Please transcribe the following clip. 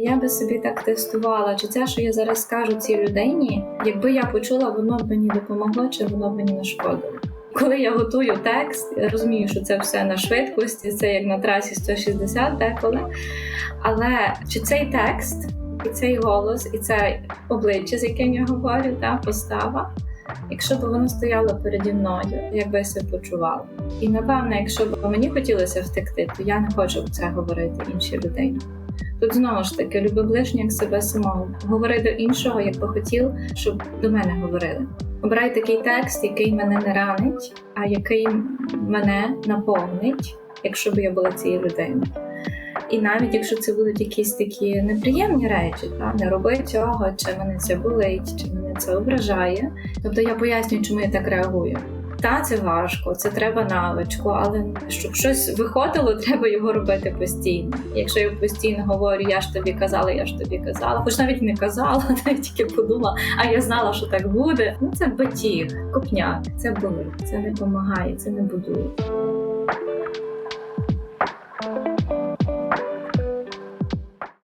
Я би собі так тестувала, чи це, що я зараз скажу цій людині, якби я почула, воно б мені допомогло, чи воно б мені нашкодило. Коли я готую текст, я розумію, що це все на швидкості, це як на трасі 160 деколи. Але чи цей текст, і цей голос, і це обличчя, з яким я говорю, та постава, якщо б воно стояло переді мною, як би я себе почувала. І напевно, якщо б мені хотілося втекти, то я не хочу це говорити іншій людині. Тут знову ж таки, люби ближнього як себе самого. Говори до іншого, як би хотів, щоб до мене говорили. Обирай такий текст, який мене не ранить, а який мене наповнить, якщо б я була цією людиною. І навіть якщо це будуть якісь такі неприємні речі, та не роби цього, чи мене це болить, чи мене це ображає. Тобто я пояснюю, чому я так реагую. Та це важко, це треба навичку, але щоб щось виходило, треба його робити постійно. Якщо я постійно говорю, я ж тобі казала, я ж тобі казала, хоч навіть не казала, навіть тільки подумала, а я знала, що так буде. Ну це батіг, копняк, це болить, це не допомагає, це не будує.